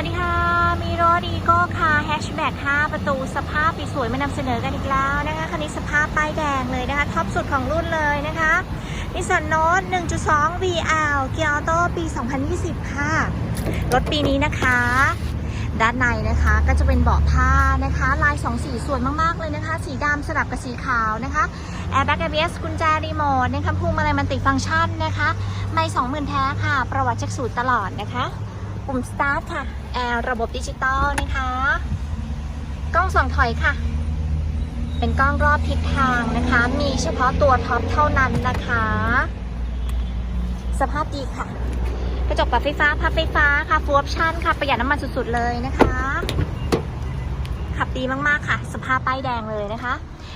วัสดีค่ะ มีรถอีโก้คาร์แฮชแบ็ก5ประตูสภาพสวยมานำเสนอกันอีกแล้วนะคะ คันนี้สภาพป้ายแดงเลยนะคะ ท็อปสุดของรุ่นเลยนะคะนิสสันโนต1.2 VL เกียร์ออโต้ปี 2020 ค่ะ รถปีนี้นะคะ ด้านในนะคะก็จะเป็นเบาะผ้านะคะ ลายสองสีสวยมาก ๆ เลยนะคะ สีดำสลับกับสีขาวนะคะแอร์แบ็ก ABS กุญแจรีโมทนะคะพวงมาลัยมันติฟังก์ชันนะคะ ไม่สองหมื่นแท้ค่ะ ประวัติเช็คสูตรตลอดนะคะ ปุ่ม start ค่ะ แอร์ระบบดิจิตอลนะคะ กล้องส่องถอยค่ะ เป็นกล้องรอบทิศทางนะคะ มีเฉพาะตัวท็อปเท่านั้นนะคะ สภาพดีค่ะ กระจกปรับไฟฟ้า พับไฟฟ้าค่ะฟูออปชั่นค่ะ ประหยัดน้ำมันสุดๆเลยนะคะ ขับดีมากๆค่ะ สภาพป้ายแดงเลยนะคะ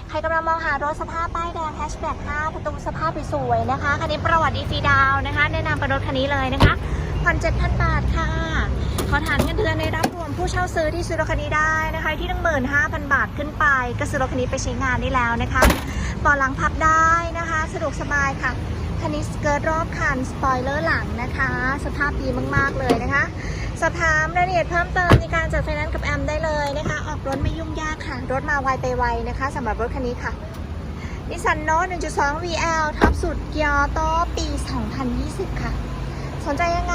ใครกำลังมองหารถสภาพป้ายแดงแฮชแบ็ก5ประตูสภาพสวยๆนะคะ คันนี้ประวัติดีฟรีดาวน์นะคะ แนะนำเป็นรถคันนี้เลยนะคะ ผ่อน7,000 บาทค่ะ ขอฐานเงินเดือนในรับรวมผู้เช่าซื้อที่ซื้อรถคันนี้ได้นะคะ ที่15,000บาทขึ้นไป ก็ซื้อรถคันนี้ไปใช้งานได้แล้วนะคะเบาะหลังพับได้นะคะ สะดวกสบายค่ะคันนี้สเกิร์ตรอบคันสปอยเลอร์หลังนะคะ สภาพดีมาก ๆ เลยนะคะสอบถามรายละเอียดเพิ่มเติมในการจัดไฟแนนซ์กับแอมได้เลยนะคะ ออกรถไม่ยุ่งยากค่ะ รถมาไวไปไวนะคะสำหรับรถคันนี้ค่ะนิสสันโนต1.2 VL ท็อปสุดเกียร์โตปี 2020 ค่ะ สนใจยังไง